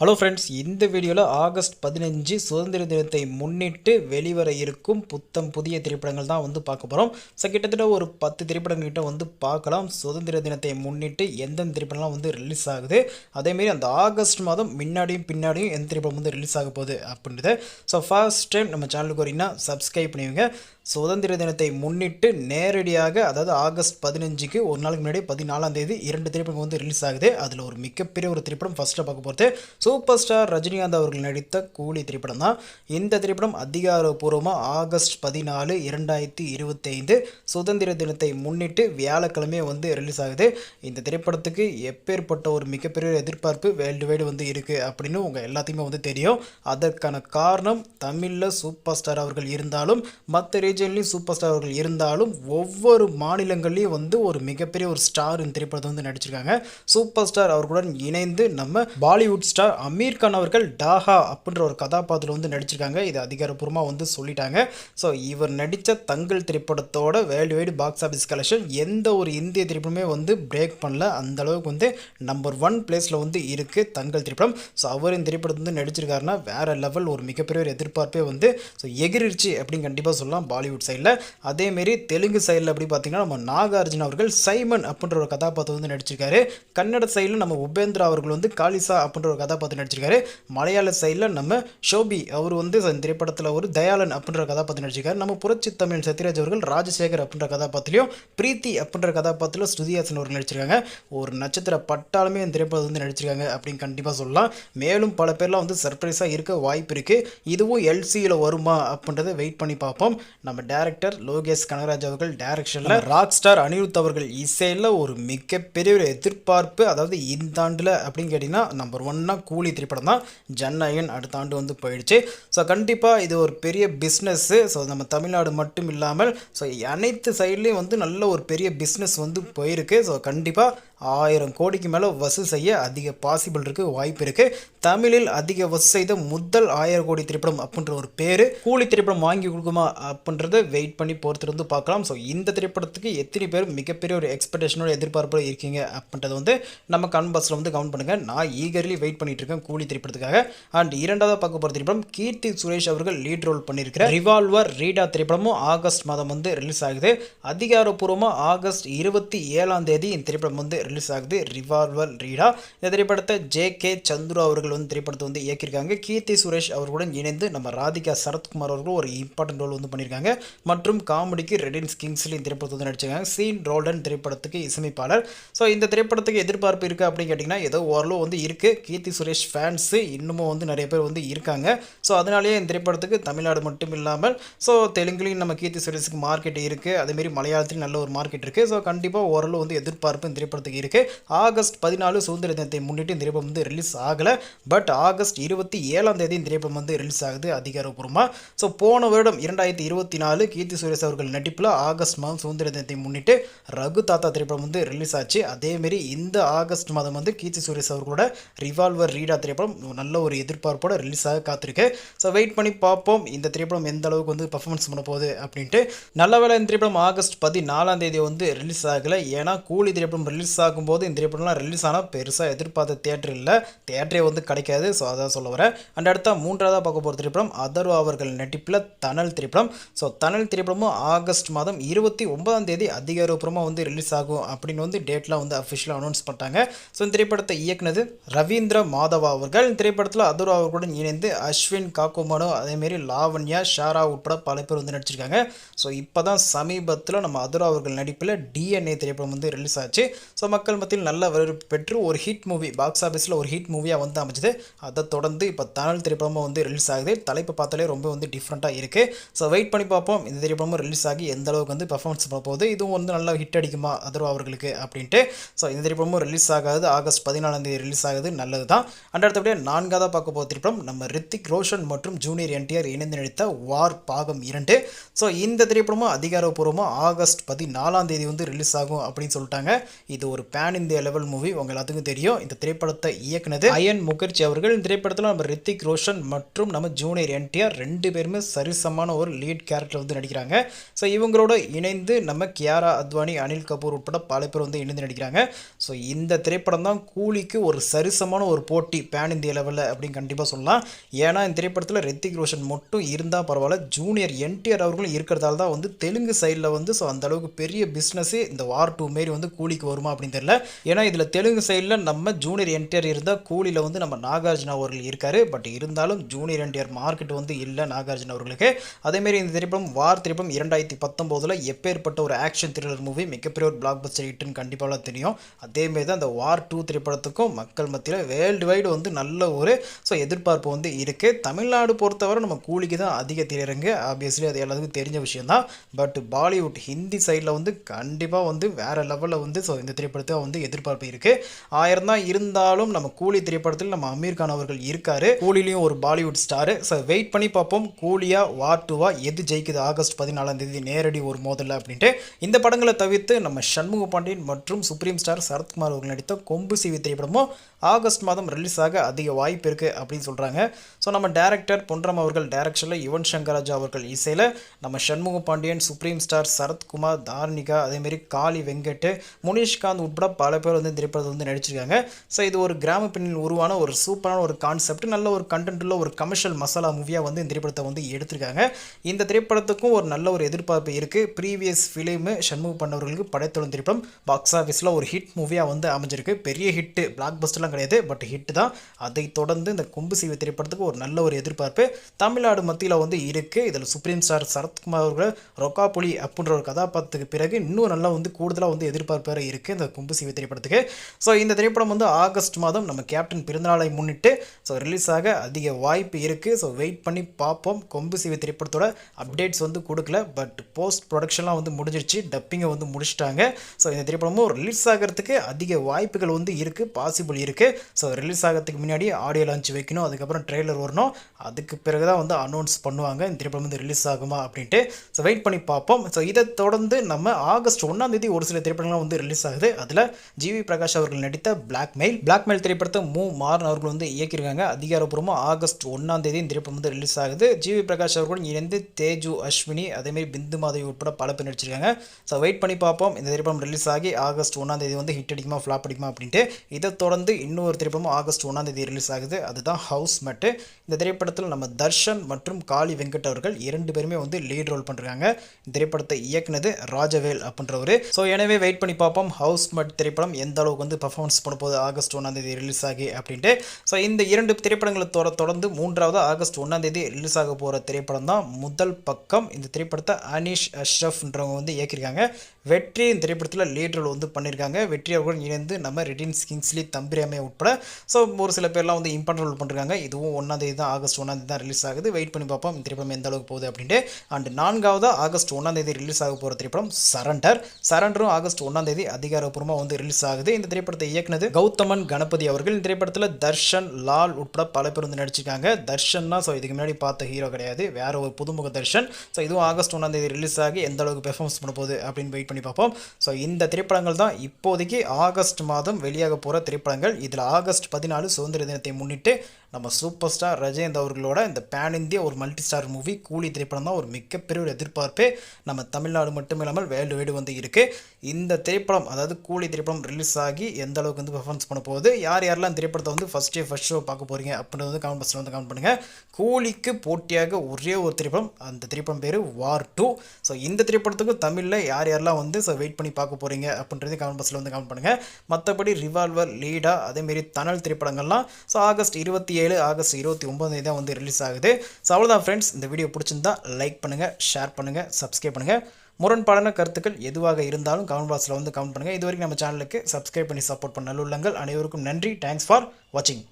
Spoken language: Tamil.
ஹலோ ஃப்ரெண்ட்ஸ் இந்த வீடியோவில் ஆகஸ்ட் பதினஞ்சு சுதந்திர தினத்தை முன்னிட்டு வெளிவர இருக்கும் புத்தம் புதிய திரைப்படங்கள் தான் வந்து பார்க்க போகிறோம் ஸோ கிட்டத்தட்ட ஒரு பத்து திரைப்படங்கள் கிட்ட வந்து பார்க்கலாம். சுதந்திர தினத்தை முன்னிட்டு எந்தெந்த திரைப்படம்லாம் வந்து ரிலீஸ் ஆகுது. அதேமாரி அந்த ஆகஸ்ட் மாதம் முன்னாடியும் பின்னாடியும் எந்த திரைப்படம் வந்து ரிலீஸ் ஆக போகுது அப்படின்றத. ஸோ ஃபர்ஸ்ட் டைம் நம்ம சேனலுக்கு வரீங்கன்னா சப்ஸ்கிரைப் பண்ணுவீங்க சுதந்திர தினத்தை முன்னிட்டு நேரடியாக அதாவது ஆகஸ்ட் பதினஞ்சுக்கு ஒரு நாளுக்கு முன்னாடி பதினாலாம் தேதி இரண்டு திரைப்படம் வந்து ரிலீஸ் ஆகுது. அதில் ஒரு மிகப்பெரிய ஒரு திரைப்படம் ஃபஸ்ட்டாக பார்க்க போகிறது சூப்பர் ஸ்டார் ரஜினிகாந்த் அவர்கள் நடித்த கூலி திரைப்படம் தான். இந்த திரைப்படம் அதிகாரப்பூர்வமாக ஆகஸ்ட் பதினாலு இரண்டாயிரத்தி இருபத்தைந்து சுதந்திர தினத்தை முன்னிட்டு வியாழக்கிழமையே வந்து ரிலீஸ் ஆகுது. இந்த திரைப்படத்துக்கு எப்பேற்பட்ட ஒரு மிகப்பெரிய எதிர்பார்ப்பு வேர்ல்டு வைடு வந்து இருக்குது அப்படின்னு உங்கள் எல்லாத்தையுமே வந்து தெரியும். அதற்கான காரணம் தமிழில் சூப்பர் ஸ்டார் அவர்கள் இருந்தாலும் மற்ற ரீஜன்லேயும் சூப்பர் ஸ்டார் அவர்கள் இருந்தாலும் ஒவ்வொரு மாநிலங்கள்லேயும் வந்து ஒரு மிகப்பெரிய ஒரு ஸ்டார் இந்த திரைப்படத்தை வந்து நடிச்சிருக்காங்க. சூப்பர் ஸ்டார் அவர்களுடன் இணைந்து நம்ம பாலிவுட் ஸ்டார் அமீர் கான் அவர்கள் டாஹா அப்படின்ற ஒரு கதாபாத்திரம் வந்து நடிச்சிருக்காங்க. இது அதிகாரப்பூர்வமாக வந்து சொல்லிட்டாங்க. ஸோ இவர் நடித்த தங்கள் திரைப்படத்தோட world wide box office collection எந்த ஒரு இந்திய திரைப்படமே வந்து பிரேக் பண்ணல. அந்த அளவுக்கு வந்து நம்பர் ஒன் பிளேஸில் வந்து இருக்குது தங்கள் திரைப்படம். ஸோ அவர் இந்த திரைப்படத்தை வந்து நடிச்சிருக்காருன்னா வேற லெவல் ஒரு மிகப்பெரிய ஒரு எதிர்பார்ப்பே வந்து ஸோ எகிரிச்சு அப்படின்னு கண்டிப்பாக சொல்லலாம். பாலிவுட் சைடில் அதேமாரி தெலுங்கு சைடில் அப்படி பார்த்தீங்கன்னா நம்ம நாகார்ஜுன அவர்கள் சைமன் அப்படின்ற ஒரு கதாபாத்திரம் வந்து நடிச்சிருக்காரு. கன்னட சைடில் நம்ம உபேந்திரா அவர்கள் வந்து காளிசா அப்படின்ற ஒரு கதாபாத்திரம் நடிச்சிருக்காரு. மலையாள சைடில் நம்ம ஷோபி அவர் வந்து இந்த திரைப்படத்தில் ஒரு தயாளன் அப்படின்ற கதாபாத்திரம் நடிச்சிருக்காரு. நம்ம புரட்சி தமிழ் சத்யராஜ் அவர்கள் ராஜசேகர் அப்படின்ற கதாபாத்திரத்திலையும் பிரீத்தி அப்படின்ற கதாபாத்திரம் ஸ்ருதிஹாசன் அவர்கள் நடிச்சிருக்காங்க. ஒரு நட்சத்திர பட்டாலுமே இந்த திரைப்படம் வந்து நடிச்சிருக்காங்க அப்படின்னு கண்டிப்பாக சொல்லலாம். மேலும் பல பேர்லாம் வந்து சர்ப்ரைஸாக இருக்க வாய்ப்பு இருக்குது இதுவும் எல்சியில் வருமா அப்படின்றத வெயிட் பண்ணி பார்ப்போம். நம்ம டேரக்டர் லோகேஷ் கனகராஜ் அவர்கள் டைரக்ஷனில் ராக் ஸ்டார் அனிருத் அவர்கள் இசையில் ஒரு மிகப்பெரிய ஒரு எதிர்பார்ப்பு அதாவது இந்த ஆண்டில் அப்படின்னு கேட்டிங்கன்னா நம்பர் ஒன்னா கூலி திரைப்படம் தான். ஜன்னயன் அடுத்த ஆண்டு வந்து போயிடுச்சு. ஸோ கண்டிப்பாக இது ஒரு பெரிய பிஸ்னஸ்ஸு ஸோ நம்ம தமிழ்நாடு மட்டும் இல்லாமல் ஸோ அனைத்து சைட்லேயும் வந்து நல்ல ஒரு பெரிய பிஸ்னஸ் வந்து போயிருக்கு. ஸோ கண்டிப்பாக ஆயிரம் கோடிக்கு மேலே வசூல் செய்ய அதிக பாசிபிள் இருக்குது வாய்ப்பு இருக்குது தமிழில் அதிக வசூல் செய்த முதல் ஆயிரம் கோடி திரைப்படம் அப்படின்ற ஒரு பேர் கூலி திரைப்படம் வாங்கி கொடுக்குமா அப்படின்றத வெயிட் பண்ணி பொறுத்திருந்து பார்க்கலாம். ஸோ இந்த திரைப்படத்துக்கு எத்தனை பேர் மிகப்பெரிய ஒரு எக்ஸ்பெக்டேஷனோட எதிர்பார்ப்போடு இருக்கீங்க அப்படின்றத வந்து நம்ம கன்பாஸில் வந்து கவுண்ட் பண்ணுங்கள் நான் ஈகர்லி வெயிட் பண்ணிட்டு இருக்கேன் கூலி திரைப்படத்துக்காக. அண்ட் இரண்டாவது பார்க்க போகிற திரைப்படம் கீர்த்தி சுரேஷ் அவர்கள் லீட் ரோல் பண்ணியிருக்கிற ரிவால்வர் ரீடா திரைப்படமும் ஆகஸ்ட் மாதம் வந்து ரிலீஸ் ஆகுது. அதிகாரப்பூர்வமாக ஆகஸ்ட் இருபத்தி ஏழாம் தேதி இந்த திரைப்படம் வந்து ரிலீஸ் ஆகுது ரிவால்வர் ரீடா. இந்த திரைப்படத்தை ஜே கே சந்துரு அவர்கள் வந்து திரைப்படத்தை வந்து இயக்கியிருக்காங்க. கீர்த்தி சுரேஷ் அவர்களுடன் இணைந்து நம்ம ராதிகா சரத்குமார் அவர்கள் ஒரு இம்பார்ட்டன்ட் ரோல் வந்து பண்ணியிருக்காங்க. மற்றும் காமெடிக்கு ரெடின்ஸ் கிங்ஸ்லி இந்த திரைப்படத்தை வந்து நடிச்சிருக்காங்க. சீன் ரோல்டன் திரைப்படத்துக்கு இசையமைப்பாளர். ஸோ இந்த திரைப்படத்துக்கு எதிர்பார்ப்பு இருக்குது அப்படின்னு கேட்டிங்கன்னா ஏதோ ஓரளவு வந்து இருக்குது கீர்த்தி சுரேஷ் ஃபேன்ஸு இன்னமும் வந்து நிறைய பேர் வந்து இருக்காங்க. ஸோ அதனாலேயே இந்த திரைப்படத்துக்கு தமிழ்நாடு மட்டும் இல்லாமல் ஸோ தெலுங்குலையும் நம்ம கீர்த்தி சுரேஷுக்கு மார்க்கெட் இருக்குது அதேமாரி மலையாளத்திலும் நல்ல ஒரு மார்க்கெட் இருக்குது ஸோ கண்டிப்பாக ஓரளவு வந்து எதிர்பார்ப்பு இந்த திரைப்படத்துக்கு இருக்குது ஆகஸ்ட் பதினாலு சுதந்திர தினத்தை முன்னிட்டு இந்த திரைப்படம் வந்து ரிலீஸ் ஆகலை. பட் ஆகஸ்ட் இருபத்தி ஏழாம் தேதி இந்த திரைப்படம் வந்து ரிலீஸ் ஆகுது அதிகாரப்பூர்வமாக ஸோ போன வருடம் இரண்டாயிரத்தி இருபத்தி நாலு கீர்த்தி சுரேஷ் அவர்கள் நடிப்பில் ஆகஸ்ட் மாதம் சுதந்திர தினத்தை முன்னிட்டு ரகு தாத்தா திரைப்படம் வந்து ரிலீஸ் ஆச்சு. அதேமாரி இந்த ஆகஸ்ட் மாதம் வந்து கீர்த்தி சுரேஷ் அவர்களோட ரிவால்வர் ரீடா திரைப்படம் நல்ல ஒரு எதிர்பார்ப்போட ரிலீஸ் ஆக காத்திருக்கு. ஸோ வெயிட் பண்ணி பார்ப்போம். இந்த திரைப்படம் எந்த அளவுக்கு வந்து பர்ஃபார்மன்ஸ் பண்ண போகுது அப்படின்ட்டு. நல்ல வேலை இந்த திரைப்படம் ஆகஸ்ட் பதினாலாம் தேதி வந்து ரிலீஸ் ஆகலை. ஏன்னா கூலி திரைப்படம் ரிலீஸ் ஆகும்போது இந்த திரைப்படம்லாம் ரிலீஸ் ஆனால் பெருசாக எதிர்பார்த்த தேட்டர் இல்லை. தேட்டரே வந்து கிடைக்காது. ஸோ அதான் சொல்ல வரேன். அண்ட் அடுத்த மூன்றாவதாக பார்க்க போகிற திரைப்படம் அதர்வா அவர்கள் நடிப்பில் தனல் திரைப்படம். ஸோ தனல் திரைப்படமும் ஆகஸ்ட் மாதம் இருபத்தி ஒன்பதாம் தேதி அதிகாரப்பூர்வமாக வந்து ரிலீஸ் ஆகும் அப்படின்னு வந்து டேட்லாம் வந்து அஃபிஷியலாக அனௌன்ஸ் பண்ணிட்டாங்க. ஸோ இந்த திரைப்படத்தை இயக்குனது ரவீந்திர மாதவா அவர்கள். இந்த திரைப்படத்தில் அதர்வா அவர்களுடன் இணைந்து அஸ்வின் காக்குமனோ அதேமாரி லாவண்யா ஷாரா உட்பட பல பேர் வந்து நடிச்சிருக்காங்க. ஸோ இப்போ தான் சமீபத்தில் நம்ம அதர்வா அவர்கள் நடிப்பில் டிஎன்ஏ திரைப்படம் வந்து ரிலீஸ் ஆச்சு. ஸோ மக்கள் மத்தியில் நல்ல வரவேற்பு பெற்று ஒரு ஹிட் மூவி பாக்ஸ் ஆஃபீஸில் ஒரு ஹிட் மூவியாக வந்து அமைச்சது அதை தொடர்ந்து இப்போ தமிழ் திரைப்படமும் வந்து ரிலீஸ் ஆகுது. தலைப்பு பார்த்தாலே ரொம்ப வந்து டிஃப்ரெண்ட்டாக இருக்குது ஸோ வெயிட் பண்ணி பார்ப்போம். இந்த திரைப்படமும் ரிலீஸ் ஆகி எந்த அளவுக்கு வந்து பர்ஃபார்மன்ஸ் பண்ண போகுது. இதுவும் வந்து நல்லா ஹிட் அடிக்குமா அதர்வா அவர்களுக்கு அப்படின்ட்டு. ஸோ இந்த திரைப்படமும் ரிலீஸ் ஆகாது. ஆகஸ்ட் பதினாலாம் தேதி ரிலீஸ் ஆகுது. நல்லது தான் அண்ட் அடுத்தபடியாக நான்காவதாக பார்க்க போகிற திரைப்படம் நம்ம ரித்திக் ரோஷன் மற்றும் ஜூனியர் என்டிஆர் இணைந்து நடித்த வார் பாகம் இரண்டு. ஸோ இந்த திரைப்படமும் அதிகாரப்பூர்வமாக ஆகஸ்ட் பதினாலாம் தேதி வந்து ரிலீஸ் ஆகும் அப்படின்னு சொல்லிட்டாங்க. இது ஒரு ஒரு பேன் இந்திய லெவல் மூவி உங்க எல்லாத்துக்கும் தெரியும். இந்த திரைப்படத்தை இயக்குனது அயன் முகர்ஜி அவர்கள். இந்த திரைப்படத்தில் நம்ம ரித்திக் ரோஷன் மற்றும் நம்ம ஜூனியர் என்டிஆர் ரெண்டு பேருமே சரிசமான ஒரு லீட் கேரக்டர் வந்து நடிக்கிறாங்க. ஸோ இவங்களோட இணைந்து நம்ம கியாரா அத்வானி அனில் கபூர் உட்பட பல பேர் வந்து இணைந்து நடிக்கிறாங்க. ஸோ இந்த திரைப்படம் தான் கூலிக்கு ஒரு சரிசமான ஒரு போட்டி பேன் இந்திய லெவலில் அப்படின்னு கண்டிப்பாக சொல்லலாம். ஏன்னா இந்த திரைப்படத்தில் ரித்திக் ரோஷன் மட்டும் இருந்தால் பரவாயில்ல. ஜூனியர் என்டிஆர் அவர்களும் இருக்கிறதால தான் வந்து தெலுங்கு சைடில் வந்து ஸோ அந்த அளவுக்கு பெரிய பிஸ்னஸே இந்த வார் டூ மாரி வந்து கூலிக்கு வருமா அப்படின்னு தெரியல. ஏன்னா இதில் தெலுங்கு சைடில் நம்ம ஜூனியர் என்டிஆர் இருந்தால் கூலியில் வந்து நம்ம நாகார்ஜுனா அவர்கள் இருக்கார். பட் இருந்தாலும் ஜூனியர் என்டிஆர் மார்க்கெட் வந்து இல்லை நாகார்ஜுன அவர்களுக்கு. அதேமாரி இந்த திரைப்படம் வார் திரைப்படம் இரண்டாயிரத்தி பத்தொம்போதில் எப்பேற்பட்ட ஒரு ஆக்ஷன் த்ரில்லர் மூவி மிகப்பெரிய ஒரு பிளாக் பஸ்டர் ஹிட்னு கண்டிப்பாக தெரியும். அதேமாரி தான் அந்த வார் டூ திரைப்படத்துக்கும் மக்கள் மத்தியில் வேர்ல்டு வைடு வந்து நல்ல ஒரு ஸோ எதிர்பார்ப்பு வந்து இருக்குது தமிழ்நாடு பொறுத்தவரை நம்ம கூலிக்கு தான் அதிக திரையரங்கு. ஆப்வியஸ்லி அது எல்லாத்துக்கும் தெரிஞ்ச விஷயம் தான். பட் பாலிவுட் ஹிந்தி சைடில் வந்து கண்டிப்பாக வந்து வேறு லெவலில் வந்து ஸோ இந்த திரைப்படம் திரைப்படத்தை வந்து எதிர்பார்ப்பு இருக்குது ஆயிரம் தான் இருந்தாலும் நம்ம கூலி திரைப்படத்தில் நம்ம அமீர் கான் அவர்கள் இருக்காரு. கூலிலையும் ஒரு பாலிவுட் ஸ்டாரு. ஸோ வெயிட் பண்ணி பார்ப்போம். கூலியா வார் டூவா எது ஜெயிக்குது? ஆகஸ்ட் பதினாலாம் தேதி நேரடி ஒரு மோதல் அப்படின்ட்டு இந்த படங்களை தவிர்த்து நம்ம சண்முக பாண்டியன் மற்றும் சுப்ரீம் ஸ்டார் சரத்குமார் அவர்கள் நடித்த கொம்பு சிவி திரைப்படமும் ஆகஸ்ட் மாதம் ரிலீஸ் ஆக அதிக வாய்ப்பு இருக்குது அப்படின்னு சொல்கிறாங்க ஸோ நம்ம டேரக்டர் பொன்ரம் அவர்கள் டேரக்ஷனில் யுவன் சங்கர் ராஜா அவர்கள் இசையில் நம்ம சண்முக பாண்டியன் சுப்ரீம் ஸ்டார் சரத்குமார் தார்னிகா அதேமாரி காளி வெங்கட் முனிஷ்காந்த் உட்பட பல பேர் வந்து இந்த வந்து நடிச்சிருக்காங்க. ஸோ இது ஒரு கிராம பெண்ணில் உருவான ஒரு சூப்பரான ஒரு கான்செப்ட் நல்ல ஒரு கண்டென்ட் உள்ள ஒரு கமர்ஷியல் மசாலா மூவியாக வந்து இந்த திரைப்படத்தை வந்து எடுத்திருக்காங்க. இந்த திரைப்படத்துக்கும் ஒரு நல்ல ஒரு எதிர்பார்ப்பு இருக்குது ப்ரீவியஸ் ஃபிலிமு சண்முக பண்ணவர்களுக்கு படைத்தொழும் திரைப்படம் பாக்ஸ் ஆஃபீஸில் ஒரு ஹிட் மூவியாக வந்து அமைஞ்சிருக்கு. பெரிய ஹிட்டு பிளாக் பஸ்டர்லாம் கிடையாது. பட் ஹிட் தான். அதை தொடர்ந்து இந்த கொம்பு சீவை திரைப்படத்துக்கு ஒரு நல்ல ஒரு எதிர்பார்ப்பு. தமிழ்நாடு மத்தியில் வந்து இருக்குது இதில் சுப்ரீம் ஸ்டார் சரத்குமார் அவர்கள் ரொக்காப்புலி அப்படின்ற ஒரு கதாபாத்திரத்துக்கு பிறகு இன்னும் நல்லா வந்து கூடுதலாக வந்து எதிர்பார்ப்பு வேறு இருக்குது இந்த கொம்பு சீவை திரைப்படத்துக்கு. ஸோ இந்த திரைப்படம் வந்து ஆகஸ்ட் மாதம் நம்ம கேப்டன் பிறந்தநாளை முன்னிட்டு ஸோ ரிலீஸ் ஆக அதிக வாய்ப்பு இருக்குது ஸோ வெயிட் பண்ணி பார்ப்போம். கொம்பு சீவை திரைப்படத்தோட அப்டேட்ஸ் வந்து கொடுக்கல. பட் போஸ்ட் ப்ரொடக்ஷன்லாம் வந்து முடிஞ்சிருச்சு. டப்பிங்கை வந்து முடிச்சிட்டாங்க. ஸோ இந்த திரைப்படமும் ரிலீஸ் ஆகிறதுக்கு அதிக வாய்ப்புகள் வந்து இருக்குது பாசிபிள் இருக்குது ஸோ ரிலீஸ் ஆகிறதுக்கு முன்னாடி ஆடியோ லான்ச் வைக்கணும். அதுக்கப்புறம் ட்ரெய்லர் வரணும். அதுக்கு பிறகு தான் வந்து அனௌன்ஸ் பண்ணுவாங்க. இந்த திரைப்படம் வந்து ரிலீஸ் ஆகுமா அப்படின்ட்டு. ஸோ வெயிட் பண்ணி பார்ப்போம். ஸோ இதை தொடர்ந்து நம்ம ஆகஸ்ட் ஒன்றாம் தேதி ஒரு சில திரைப்படங்கள்லாம் வந்து ரிலீஸ் ஆகுது. அதில் ஜிவி பிரகாஷ் அவர்கள் நடித்த பிளாக் மெயில் பிளாக் மெயில் திரைப்படத்தை மூ. மாறன் அவர்கள் வந்து இயக்கியிருக்காங்க. அதிகாரப்பூர்வமாக ஆகஸ்ட் ஒன்றாம் தேதி இந்த திரைப்படம் வந்து ரிலீஸ் ஆகுது. ஜிவி பிரகாஷ் அவர்களும் இணைந்து தேஜு அஸ்வினி அதேமாரி பிந்து மாதவி உட்பட பல பேர் நடிச்சிருக்காங்க. ஸோ வெயிட் பண்ணி பார்ப்போம். இந்த திரைப்படம் ரிலீஸ் ஆகி ஆகஸ்ட் ஒன்றாம் தேதி வந்து ஹிட் அடிக்குமா ஃப்ளாப் அடிக்குமா அப்படின்ட்டு. இதை தொடர்ந்து இன்னொரு திரைப்படமும் ஆகஸ்ட் ஒன்றாம் தேதி ரிலீஸ் ஆகுது. அதுதான் ஹவுஸ் மட்டு இந்த திரைப்படத்தில் நம்ம தர்ஷன் மற்றும் காளி வெங்கட் அவர்கள் இரண்டு பேருமே வந்து லீட் ரோல் பண்ணுறாங்க இந்த திரைப்படத்தை இயக்குனது ராஜவேல் அப்படின்றவர். ஸோ எனவே வெயிட் பண்ணி பார்ப்போம். ஹவுஸ் மட் திரைப்படம் எந்த அளவுக்கு வந்து பர்ஃபார்மன்ஸ் பண்ண போகுது ஆகஸ்ட் ஒன்றாம் தேதி ரிலீஸ் ஆகி அப்படின்ட்டு. ஸோ இந்த இரண்டு திரைப்படங்களை தொட தொடர்ந்து மூன்றாவது ஆகஸ்ட் ஒன்றாம் தேதி ரிலீஸ் ஆக போகிற திரைப்படம் தான் முதல் பக்கம். இந்த திரைப்படத்தை அனீஷ் அஷ்ரஃப்ன்றவங்க வந்து இயக்கியிருக்காங்க. வெற்றி இந்த திரைப்படத்தில் லீட் ரோல் வந்து பண்ணியிருக்காங்க. வெற்றி அவர்களுடன் இணைந்து நம்ம ரெடின்ஸ் கிங்ஸ்லி தம்பிராமே உட்பட. ஸோ ஒரு சில பேர்லாம் வந்து இம்பார்ட்டன் ரோல் பண்ணுறாங்க இதுவும் ஒன்றாம் தேதி தான் ஆகஸ்ட் ஒன்றாம் தேதி தான் ரிலீஸ் ஆகுது. வெயிட் பண்ணி பார்ப்போம். திரைப்படம் எந்த அளவுக்கு போகுது அப்படின்ட்டு. அண்ட் நான்காவது ஆகஸ்ட் ஒன்றாம் தேதி ரிலீஸ் ஆக போகிற திரைப்படம் சரண்டர் சரண்டரும் ஆகஸ்ட் ஒன்றாம் தேதி அதிகாரப்பூர்வமாக வந்து ரிலீஸ் ஆகுது. இந்த திரைப்படத்தை இயக்குனது கௌதமன் கணபதி அவர்கள். இந்த திரைப்படத்தில் தர்ஷன் லால் உட்பட பல பேர் வந்து நடிச்சிருக்காங்க. தர்ஷன்னா ஸோ இதுக்கு முன்னாடி பார்த்த ஹீரோ கிடையாது. வேற ஒரு புதுமுக தர்ஷன். ஸோ இதுவும் ஆகஸ்ட் ஒன்றாம் தேதி ரிலீஸ் ஆகி எந்த அளவுக்கு பெர்ஃபார்மன்ஸ் பண்ண போகுது அப்படின்னு வெயிட் பண்ணி பார்ப்போம். ஸோ இந்த திரைப்படங்கள் தான் இப்போதைக்கு ஆகஸ்ட் மாதம் வெளியாக போகிற திரைப்படங்கள். இதில் ஆகஸ்ட் பதினாலு சுதந்திர தினத்தை முன்னிட்டு நம்ம சூப்பர் ஸ்டார் ரஜேந்த் அவர்களோட இந்த பேன் இந்திய ஒரு மல்டி ஸ்டார் மூவி கூலி திரைப்படம் தான் ஒரு மிகப்பெரிய ஒரு எதிர்பார்ப்பே நம்ம தமிழ்நாடு மட்டும் இல்லாமல் வேல்டு வைடு வந்து இருக்குது இந்த திரைப்படம் அதாவது கூலி திரைப்படம் ரிலீஸ் ஆகி எந்த அளவுக்கு வந்து பெர்ஃபார்மன்ஸ் பண்ண போகுது யார் யாரெல்லாம் திரைப்படத்தை வந்து ஃபஸ்ட் டே ஃபஸ்ட் ஷோ பார்க்க போகிறீங்க அப்படின்றது வந்து கமெண்ட் பாக்ஸில் வந்து கமெண்ட் பண்ணுங்கள் கூலிக்கு போட்டியாக ஒரே ஒரு திரைப்படம் அந்த திரைப்படம் பேர் வார் டூ ஸோ இந்த திரைப்படத்துக்கு தமிழில் யார் யாரெல்லாம் வந்து ஸோ வெயிட் பண்ணி பார்க்க போகிறீங்க அப்படின்றது கமெண்ட் பாக்ஸில் வந்து கமெண்ட் பண்ணுங்கள் மற்றபடி ரிவால்வர் லீடா அதேமாரி தனல் திரைப்படங்கள்லாம் ஸோ ஆகஸ்ட் இருபத்தி ஏழு ஆகஸ்ட் இருபத்தி ஒம்பது தான் வந்து ரிலீஸ் ஆகுது. ஸோ அவ்வளோதான் ஃப்ரெண்ட்ஸ் இந்த வீடியோ பிடிச்சிருந்தா லைக் பண்ணுங்கள் ஷேர் பண்ணுங்கள் சப்ஸ்கிரைப் பண்ணுங்கள் முரண்பாடான கருத்துக்கள் எதுவாக இருந்தாலும் கமெண்ட் பாக்ஸில் வந்து கமெண்ட் பண்ணுங்கள் இது வரைக்கும் நம்ம சேனலுக்கு சப்ஸ்கிரைப் பண்ணி சப்போர்ட் பண்ண நல்லுள்ளங்கள் அனைவருக்கும் நன்றி. தேங்க்ஸ் ஃபார் வாட்சிங்